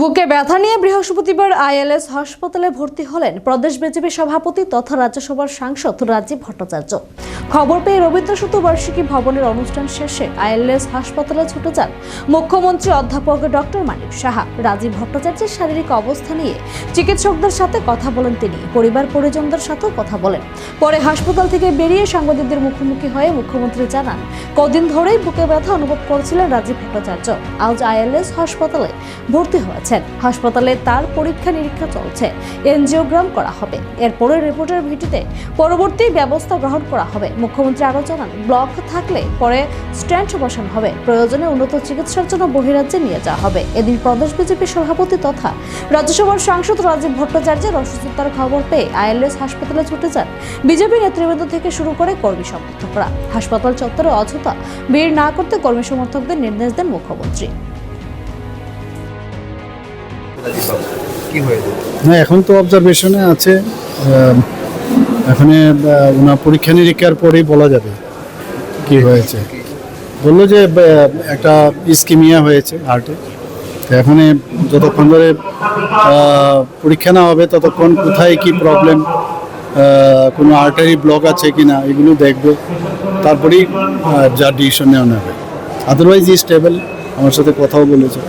বুকে ব্যথা নিয়ে বৃহস্পতিবার আইএলএস হাসপাতালে ভর্তি হলেন প্রদেশ বিজেপি সভাপতি তথা রাজ্যসভার সাংসদ রাজীব ভট্টাচার্য। খবর পেয়ে রবীন্দ্র শতবার্ষিকী ভবনের অনুষ্ঠান শেষে আইএলএস হাসপাতালে ছুটে যান মুখ্যমন্ত্রী অধ্যাপক ডক্টর মানিক সাহা। রাজীব ভট্টাচার্যের শারীরিক অবস্থা নিয়ে চিকিৎসকদের সাথে কথা বলেন তিনি। পরিবার পরিজনদের সাথেও কথা বলেন। পরে হাসপাতাল থেকে বেরিয়ে সাংবাদিকদের মুখোমুখি হয়ে মুখ্যমন্ত্রী জানান, কদিন ধরেই বুকে ব্যথা অনুভব করছিলেন রাজীব ভট্টাচার্য। আজ আইএলএস হাসপাতালে ভর্তি হয়েছেন। হাসপাতালে তার পরীক্ষা নিরীক্ষা চলছে। এনজিওগ্রাম করা হবে। এরপরে রিপোর্টের ভিত্তিতে পরবর্তী ব্যবস্থা গ্রহণ করা হবে। মুখ্যমন্ত্রী আরও জানান ব্লক থাকলে পরে স্ট্যান্ড বসানো হবে। প্রয়োজনে উন্নত চিকিৎসার জন্য বহিরাজ্যে নিয়ে যাওয়া হবে। এদিন প্রদেশ বিজেপি সভাপতি তথা রাজ্যসভার সাংসদ রাজীব ভট্টাচার্যের অসুস্থতার খবর পেয়ে আইএলএস হাসপাতালে ছুটে যান। বিজেপি নেতৃবৃন্দ থেকে শুরু করে কর্মী সমর্থকরা। হাসপাতাল চত্বরে অযথা ভিড় না করতে কর্মী সমর্থকদের নির্দেশ দেন মুখ্যমন্ত্রী। কি হয়েছে? না এখন তো অবজারভেশনে আছে এখানে ওনার পরীক্ষা নিরীক্ষার পরেই বলা যাবে কি হয়েছে। বলল যে একটা স্কিমিয়া হয়েছে হার্টে। এখানে যতক্ষণ ধরে পরীক্ষা না হবে, ততক্ষণ কোথায় কি প্রবলেম কোনো আর্টারি ব্লক আছে কি না এগুলো দেখবে। তারপরেই যা ডিসিশন নেওয়া হবে। আদারওয়াইজ ই স্টেবল আমার সাথে কথাও বলেছে।